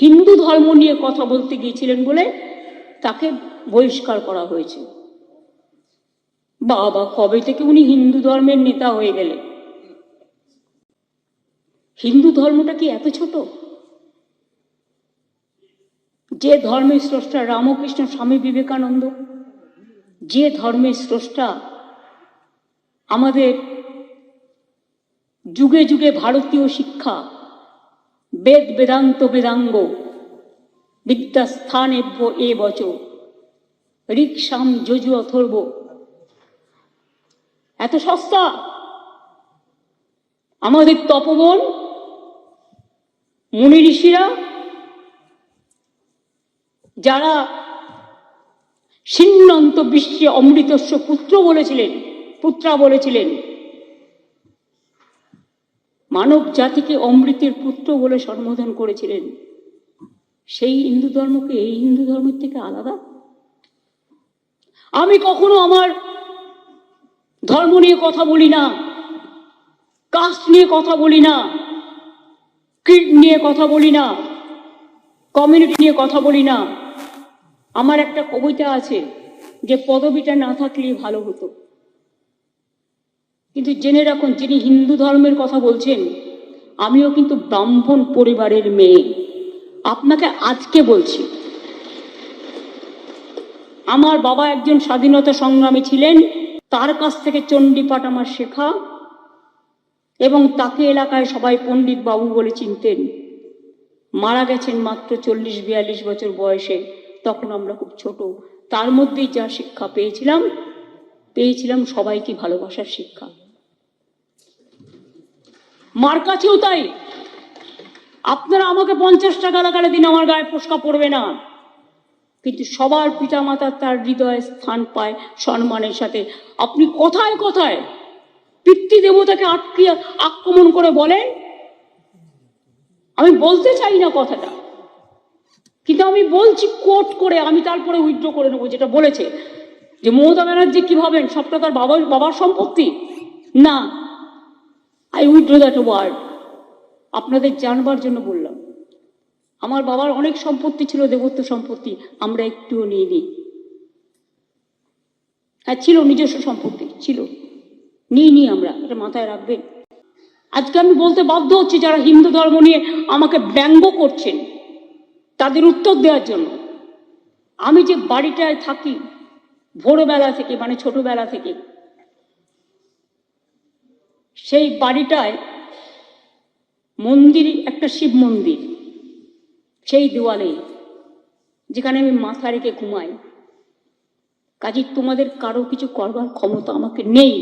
হিন্দু ধর্ম নিয়ে কথা বলতে গিয়েছিলেন বলে তাকে বহিষ্কার করা হয়েছে। বাবা, কবে থেকে উনি হিন্দু ধর্মের নেতা হয়ে গেলেন? হিন্দু ধর্মটা কি এত ছোট? যে ধর্মের স্রষ্টা রামকৃষ্ণ, স্বামী বিবেকানন্দ, যে ধর্মের স্রষ্টা আমাদের যুগে যুগে ভারতীয় শিক্ষা বেদ বেদান্ত বেদাঙ্গ বিদ্যা বিদ্যাস্থানেভ্য এ বচ ঋক্সাম যজু অথর্ব। এত সস্তা? আমাদের তপবন, মুনি ঋষিরা, যারা সিন্নন্ত বিশ্বে অমৃতস্ব পুত্র বলেছিলেন, পুত্রা বলেছিলেন মানব জাতিকে অমৃতের পুত্র বলে সম্বোধন করেছিলেন। সেই হিন্দু ধর্মকে এই হিন্দু ধর্মের থেকে আলাদা? আমি কখনো আমার ধর্ম নিয়ে কথা বলি না, কাস্ট নিয়ে কথা বলি না, ক্রিড নিয়ে কথা বলি না, কমিউনিটি নিয়ে কথা বলি না। আমার একটা কবিতা আছে যে, পদবিটা না থাকলেই ভালো হতো। কিন্তু জেনে রাখুন, যিনি হিন্দু ধর্মের কথা বলছেন, আমিও কিন্তু ব্রাহ্মণ পরিবারের মেয়ে। আপনাকে আজকে বলছি, আমার বাবা একজন স্বাধীনতা সংগ্রামী ছিলেন, তার কাছ থেকে চণ্ডীপাঠ আমার শেখা, এবং তাকে এলাকায় সবাই পণ্ডিত বাবু বলে চিনতেন। মারা গেছেন মাত্র চল্লিশ, বিয়াল্লিশ বছর বয়সে, তখন আমরা খুব ছোট। তার মধ্যেই যা শিক্ষা পেয়েছিলাম পেয়েছিলাম সবাইকে ভালোবাসার শিক্ষা। মার কাছেও তাই। আপনারা আমাকে পঞ্চাশ টাকা লাগালে দিন আমার গায়ে ফোসকা পড়বে না। কিন্তু সবার পিতামাতা তার হৃদয়ে স্থান পায় সম্মানের সাথে। আপনি কথায় কথায় পিতৃ দেবতাকে আটকে আক্রমণ করে বলেন। আমি বলতে চাই না কথাটা। কিন্তু আমি বলছি কোট করে, আমি তারপরে উইথড্র করে নেব যেটা বলেছে। যে মমতা ব্যানার্জি কি ভাবেন? সবটা তার বাবার বাবার সম্পত্তি? না। আই উইথড্র দ্যাট ওয়ার্ড আপনাদের জানবার জন্য বললাম। আমার বাবার অনেক সম্পত্তি ছিল, দেবত্ব সম্পত্তি, আমরা একটুও নিয়ে নিই হ্যাঁ ছিল নিজস্ব সম্পত্তি, ছিল। নিই নি আমরা, এটা মাথায় রাখবেন। আজকে আমি বলতে বাধ্য হচ্ছি, যারা হিন্দু ধর্ম নিয়ে আমাকে ব্যঙ্গ করছেন, তাদের উত্তর দেওয়ার জন্য। আমি যে বাড়িটায় থাকি, ভোরবেলা থেকে মানে ছোটবেলা থেকে সেই বাড়িটায় মন্দির একটা শিব মন্দির। সেই দেওয়ালে যেখানে আমি মাথা রেখে ঘুমাই কাজে তোমাদের কারও কিছু করবার ক্ষমতা আমাকে নেই।